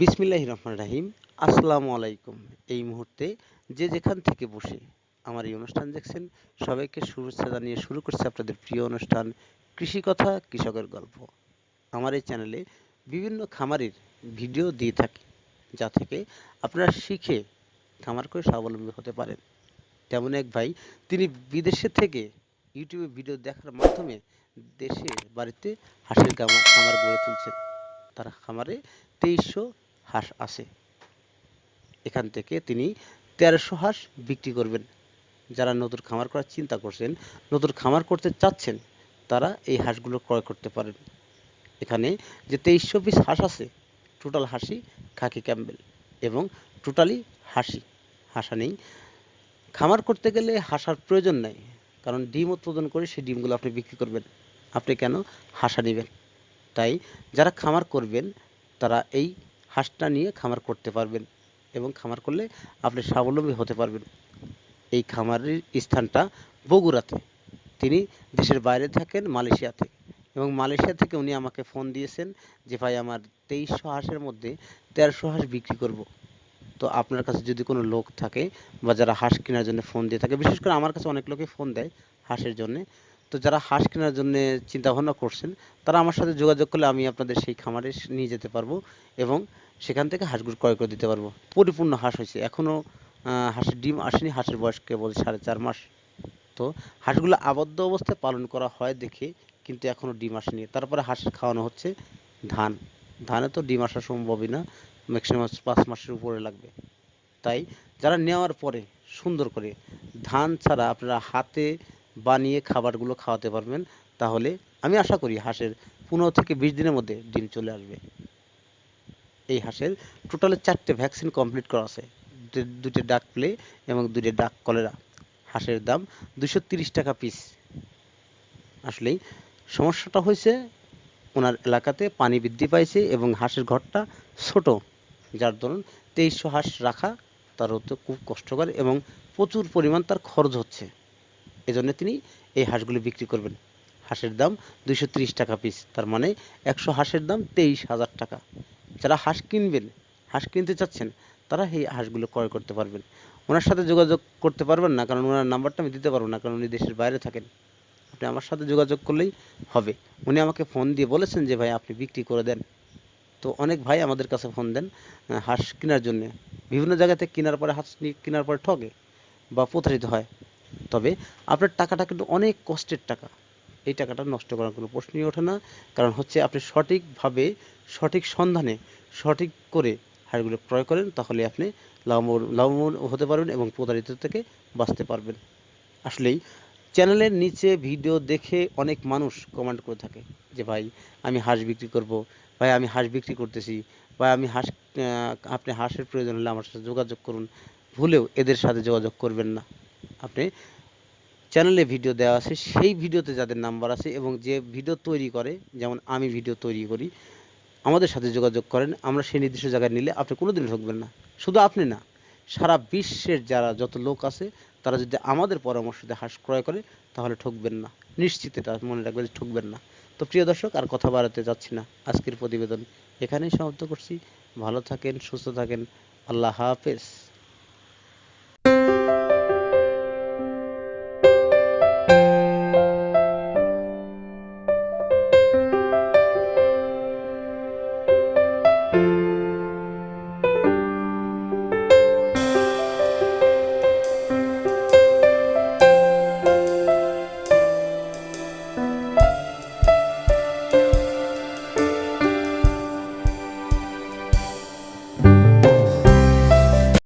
বিসমিল্লাহ রহমান রাহিম। আসসালামু আলাইকুম। এই মুহূর্তে যে যেখান থেকে বসে আমার এই অনুষ্ঠান দেখছেন, সবাইকে শুভেচ্ছা জানিয়ে শুরু করছে আপনাদের প্রিয় অনুষ্ঠান কৃষি কথা, কৃষকের গল্প। আমার এই চ্যানেলে বিভিন্ন খামারের ভিডিও দিয়ে থাকি, যা থেকে আপনারা শিখে খামার করে স্বাবলম্বী হতে পারেন। তেমন এক ভাই, তিনি বিদেশে থেকে ইউটিউবে ভিডিও দেখার মাধ্যমে দেশে বাড়িতে হাঁসের খামার গড়ে তুলছেন। তার খামারে তেইশশো হাঁস আছে। এখান থেকে তিনি তেরোশো হাঁস বিক্রি করবেন। যারা নতুন খামার করার চিন্তা করছেন, নতুন খামার করতে চাচ্ছেন, তারা এই হাঁসগুলো ক্রয় করতে পারেন। এখানে যে তেইশশো পিস হাঁস আছে, টোটাল হাসি খাকি ক্যাম্বেল এবং টোটালি হাসি হাসা নেই। খামার করতে গেলে হাসার প্রয়োজন নাই, কারণ ডিম উৎপাদন করে সেই ডিমগুলো আপনি বিক্রি করবেন। আপনি কেন হাসা নেবেন? তাই যারা খামার করবেন, তারা এই হাঁসটা নিয়ে খামার করতে পারবেন এবং খামার করলে আপনি স্বাবলম্বী হতে পারবেন। এই খামারের স্থানটা বগুড়াতে। তিনি দেশের বাইরে থাকেন মালয়েশিয়াতে এবং মালয়েশিয়া থেকে উনি আমাকে ফোন দিয়েছেন যে, ভাই, আমার তেইশশো হাঁসের মধ্যে তেরোশো হাঁস বিক্রি করব। তো আপনার কাছে যদি কোনো লোক থাকে বা যারা হাঁস কেনার জন্য ফোন দিয়ে থাকে, বিশেষ করে আমার কাছে অনেক লোকে ফোন দেয় হাঁসের জন্য তো যারা হাঁস কেনার জন্য চিন্তা ভাবনা করছেন, তারা আমার সাথে যোগাযোগ করলে আমি আপনাদের সেই খামারে নিয়ে যেতে পারব এবং সেখান থেকে হাঁসগুলো ক্রয় করে দিতে পারব। পরিপূর্ণ হাঁস হয়েছে। এখনও হাঁসের ডিম আসেনি, হাঁসের বয়স কেবল সাড়ে চার মাস। তো হাঁসগুলো আবদ্ধ অবস্থায় পালন করা হয় দেখে কিন্তু এখনও ডিম আসেনি। তারপরে হাঁসের খাওয়ানো হচ্ছে ধান। ধানে তো ডিম আসা সম্ভবই না ম্যাক্সিমাম পাঁচ মাসের উপরে লাগবে। তাই যারা নেওয়ার পরে সুন্দর করে ধান ছাড়া আপনারা হাতে বানিয়ে খাবারগুলো খাওয়াতে পারবেন, তাহলে আমি আশা করি হাঁসের পনেরো থেকে বিশ দিনের মধ্যে ডিম চলে আসবে। এই হাঁসের টোটালে চারটে ভ্যাকসিন কমপ্লিট করা আছে। দুটি ডাক প্লে এবং দুটো ডাক কলেরা হাঁসের দাম দুশো তিরিশ টাকা পিস আসলেই সমস্যাটা হয়েছে ওনার এলাকাতে পানি বৃদ্ধি পাইছে এবং হাঁসের ঘরটা ছোট, যার ধরুন তেইশশো হাঁস রাখা তার হতে খুব কষ্টকর এবং প্রচুর পরিমাণ তার খরচ হচ্ছে। এজন্য তিনি এই হাঁসগুলি বিক্রি করবেন। হাঁসের দাম দুইশো টাকা পিস তার মানে একশো হাঁসের দাম তেইশ হাজার টাকা। যারা হাঁস কিনবেন, হাঁস কিনতে চাচ্ছেন, তারা এই হাঁসগুলো ক্রয় করতে পারবেন। ওনার সাথে যোগাযোগ করতে পারবেন না, কারণ ওনার নাম্বারটা আমি দিতে পারব না, কারণ উনি দেশের বাইরে থাকেন। আপনি আমার সাথে যোগাযোগ করলেই হবে। উনি আমাকে ফোন দিয়ে বলেছেন যে, ভাই, আপনি বিক্রি করে দেন। তো অনেক ভাই আমাদের কাছে ফোন দেন হাঁস কেনার জন্য। বিভিন্ন জায়গাতে কেনার পরে হাঁস কেনার পরে ঠকে বা প্রতারিত হয়। তবে আপনার টাকাটা কিন্তু অনেক কষ্টের টাকা। এই টাকাটা নষ্ট করার কোনো প্রশ্নই ওঠে না। কারণ হচ্ছে আপনি সঠিকভাবে, সঠিক সন্ধানে, সঠিক করে হাঁড়িগুলো ক্রয় করেন, তাহলে আপনি লাভবান লাভবান হতে পারবেন এবং প্রতারিত থেকে বাঁচতে পারবেন। আসলেই চ্যানেলের নিচে ভিডিও দেখে অনেক মানুষ কমেন্ট করে থাকে যে, ভাই, আমি হাঁস বিক্রি করব, ভাই, আমি হাঁস বিক্রি করতেছি, ভাই, আমি হাঁস আপনি হাঁসের প্রয়োজন হলে আমার সাথে যোগাযোগ করুন। ভুলেও এদের সাথে যোগাযোগ করবেন না। আপনি চ্যানেলে ভিডিও দেওয়া আছে, সেই ভিডিওতে যাদের নাম্বার আছে এবং যে ভিডিও তৈরি করে, যেমন আমি ভিডিও তৈরি করি, আমাদের সাথে যোগাযোগ করেন, আমরা সেই নির্দিষ্ট জায়গায় নিলে আপনি কোনোদিনও ঠকবেন না। শুধু আপনি না, সারা বিশ্বের যারা যত লোক আছে, তারা যদি আমাদের পরামর্শ দিয়ে হাঁস ক্রয় করে, তাহলে ঠকবেন না। নিশ্চিত এটা, মনে রাখবেন যে ঠকবেন না। তো প্রিয় দর্শক, আর কথা বাড়াতে যাচ্ছি না। আজকের প্রতিবেদন এখানেই সমাপ্ত করছি। ভালো থাকেন, সুস্থ থাকেন। আল্লাহ হাফেজ।